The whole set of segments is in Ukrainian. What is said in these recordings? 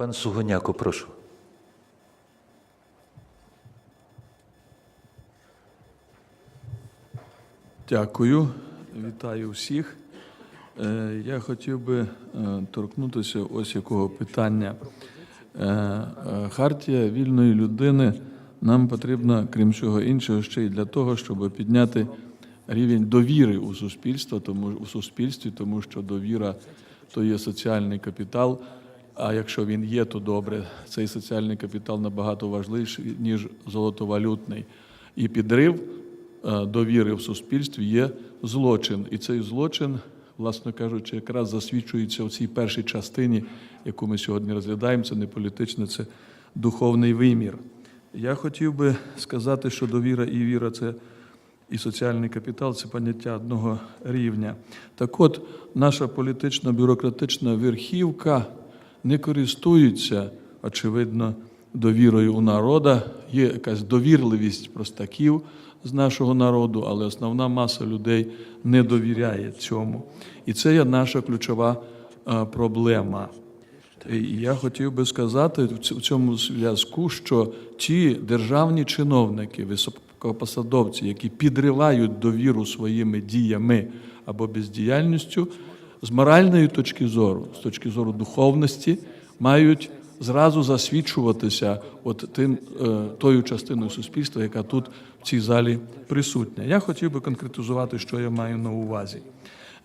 Пан Сугоняко, прошу. Дякую, вітаю всіх. Е, Я хотів би е, торкнутися ось якого питання. Е, Хартія вільної людини нам потрібна, крім всього іншого, ще й для того, щоб підняти рівень довіри у суспільство, тому у суспільстві, тому що довіра то є соціальний капітал. А якщо він є, то добре. Цей соціальний капітал набагато важливіший ніж золотовалютний. І підрив е, довіри в суспільстві є злочин. І цей злочин, власне кажучи, якраз засвідчується в цій першій частині, яку ми сьогодні розглядаємо. Це не політичне, це духовний вимір. Я хотів би сказати, що довіра і віра це і соціальний капітал це поняття одного рівня. Так от, наша політична бюрократична верхівка не користується, очевидно, довірою у народа. Є якась довірливість простаків з нашого народу, але основна маса людей не довіряє цьому. І це є наша ключова е, проблема. І я хотів би сказати в цьому зв'язку, що ті державні чиновники, високопосадовці, які підривають довіру своїми діями або бездіяльністю, з моральної точки зору, з точки зору духовності, мають зразу засвідчуватися от тим, е, тою частиною суспільства, яка тут в цій залі присутня. Я хотів би конкретизувати, що я маю на увазі.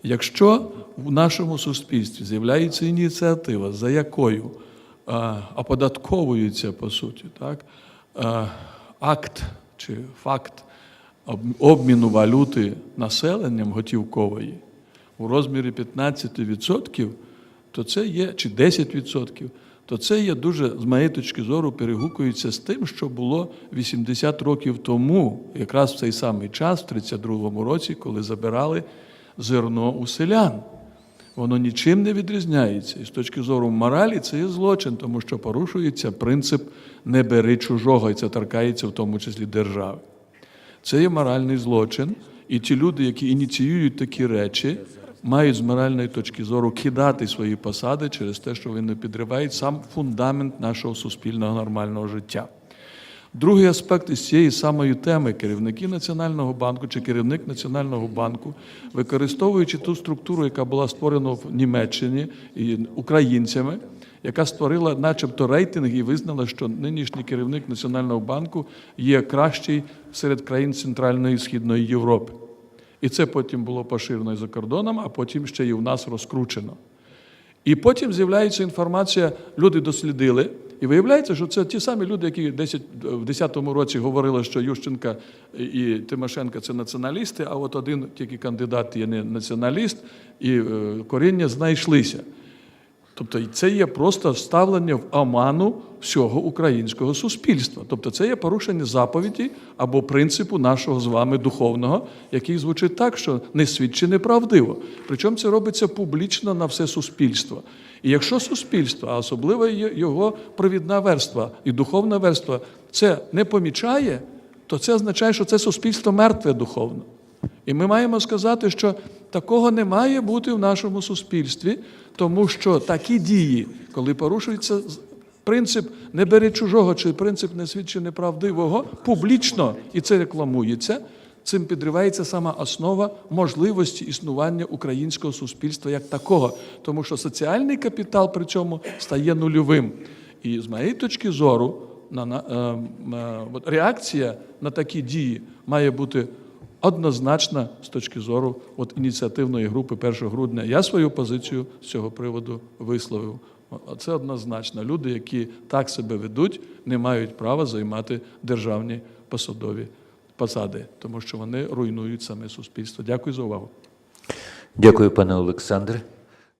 Якщо в нашому суспільстві з'являється ініціатива, за якою е, оподатковується по суті, так, е, акт чи факт обміну валюти населенням готівкової у розмірі 15%, то це є, чи 10%, то це є дуже, з моєї точки зору, перегукується з тим, що було 80 років тому, якраз в цей самий час, в 32-му році, коли забирали зерно у селян. Воно нічим не відрізняється. І з точки зору моралі це є злочин, тому що порушується принцип не бери чужого, і це торкається в тому числі держави. Це є моральний злочин, і ті люди, які ініціюють такі речі, мають з моральної точки зору кидати свої посади через те, що вони підривають сам фундамент нашого суспільного нормального життя. Другий аспект із цієї самої теми керівники Національного банку чи керівник Національного банку, використовуючи ту структуру, яка була створена в Німеччині і українцями, яка створила, начебто, рейтинг і визнала, що нинішній керівник Національного банку є кращий серед країн Центральної і Східної Європи. І це потім було поширено і за кордоном, а потім ще і в нас розкручено. І потім з'являється інформація, люди дослідили, і виявляється, що це ті самі люди, які 10, в 10-му році говорили, що Ющенка і Тимошенко це націоналісти, а от один тільки кандидат є не націоналіст, і е, коріння знайшлися. Тобто це є просто вставлення в оману всього українського суспільства. Тобто це є порушення заповіді або принципу нашого з вами духовного, який звучить так, що не свідчи неправдиво. Причому це робиться публічно на все суспільство. І якщо суспільство, а особливо його провідна верства і духовна верства, це не помічає, то це означає, що це суспільство мертве духовно. І ми маємо сказати, що такого не має бути в нашому суспільстві, тому що такі дії, коли порушується принцип не бери чужого чи принцип не свідчи неправдивого, публічно і це рекламується. Цим підривається сама основа можливості існування українського суспільства як такого, тому що соціальний капітал при цьому стає нульовим. І з моєї точки зору, на, на, е, е, реакція на такі дії має бути однозначна з точки зору от, ініціативної групи 1 грудня. Я свою позицію з цього приводу висловив. Це однозначно. Люди, які так себе ведуть, не мають права займати державні посадові посади, тому що вони руйнують саме суспільство. Дякую за увагу. Дякую, пане Олександре.